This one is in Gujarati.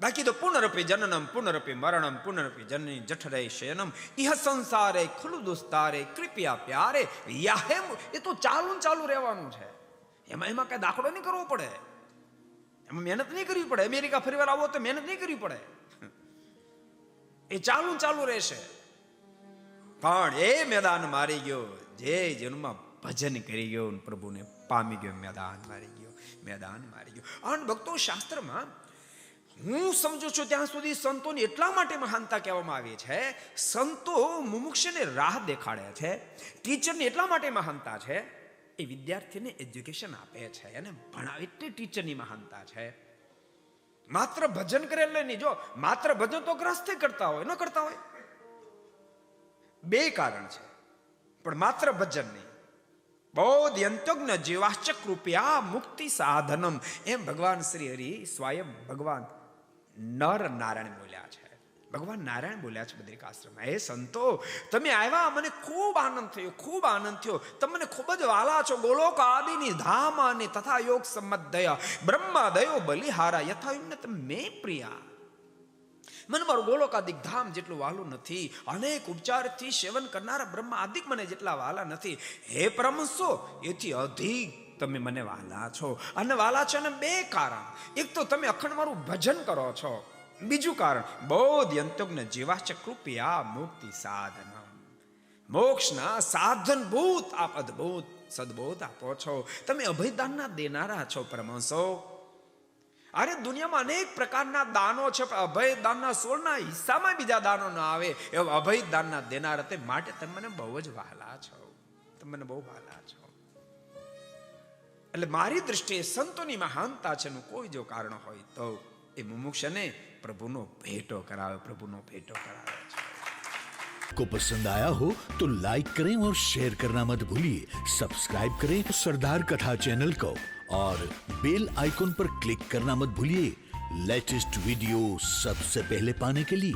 બાકી તો પુનરપી જનનમ પુનરપી મરણમ પુનરપી જનની જઠરે શયનમ ઇહ સંસારે ખુલ્લુ દોસ્તારે કૃપયા પ્યારે યાહેમ એ તો ચાલુ ચાલુ રહેવાનું છે એમાં એમાં કઈ દાખલો નહીં કરવો પડે એમાં મહેનત નહીં કરવી પડે અમેરિકા ફરીવાર આવો તો મહેનત નહીં કરવી પડે એ ચાલુ ચાલુ રહેશે પણ એ મેદાન મારી ગયો જે જન્મમાં ભજન કરી ગયો પ્રભુને પામી ગયો, મેદાન મારી ગયો, મેદાન મારી ગયો. અને ભક્તો શાસ્ત્રમાં હું સમજુ છું ત્યાં સુધી સંતોની એટલા માટે મહાનતા કહેવામાં આવી છે, સંતો મુમુક્ષને રાહ દેખાડે છે, ટીચરની એટલા માટે મહાનતા છે, એ વિદ્યાર્થીને એજ્યુકેશન આપે છે અને ભણાવે એટલી ટીચરની મહાનતા છે. માત્ર ભજન કરે એટલે નહીં, જો માત્ર ભજન તો ગ્રસ્તે કરતા હોય, ન કરતા હોય. બે કારણ છે, પણ માત્ર ભજન નહીં. બૌદ્ધ યંત્યજ્ઞ જીવાશ્ચ કૃપયા મુક્તિ સાધનમ એમ ભગવાન શ્રી હરિ સ્વયં ભગવાન નર નારાયણ બોલ્યા છે ભગવાન નારાયણ બોલ્યા છે બદ્રિકાશ્રમમાં હે સંતો તમે આવ્યા મને ખૂબ આનંદ થયો ખૂબ આનંદ થયો તમને ખૂબ જ વાલા છો ગોલોક આદિની ધામ અને તથા યોગ સંમત દયા બ્રહ્મા દયો બલિહારા યથા તમે પ્રિયા મને મારું ગોલોકાદિક ધામ જેટલું વાલું નથી. અનેક ઉપચારથી સેવન કરનારા બ્રહ્મા આદિક મને જેટલા વાલા નથી. હે પરમસો એથી અધિક તમે મને વાલા છો. અને વાલા છે ને બે કારણ. એક તો તમે અખંડ મારું ભજન કરો છો. બીજું કારણ, બૌદ્ધ યંત્યજ્ઞ જીવાચ કૃપયા મુક્તિ સાધનમ. મોક્ષના સાધનભૂત આપ અદ્ભુત સદબોધ આપો છો. તમે અભયદાનના દેનારા છો પરમહંસો. અરે દુનિયામાં અનેક પ્રકારના દાનો છે પણ અભય દાનના સોળના હિસ્સામાં બીજા દાનો ના આવે એવા અભય દાનના દેનાર તે માટે તમે મને બહુ જ વહાલા છો તમે મને બહુ વહાલા છો એટલે મારી દ્રષ્ટિએ સંતોની મહાનતા છે એનું કોઈ જો કારણ હોય તો એ મુમુક્ષને પ્રભુનો ભેટો કરાવે પ્રભુનો ભેટો કરાવે છે को पसंद आया हो तो लाइक करें और शेयर करना मत भूलिए सब्सक्राइब करें सरदार कथा चैनल को और बेल आइकॉन पर क्लिक करना मत भूलिए लेटेस्ट वीडियो सबसे पहले पाने के लिए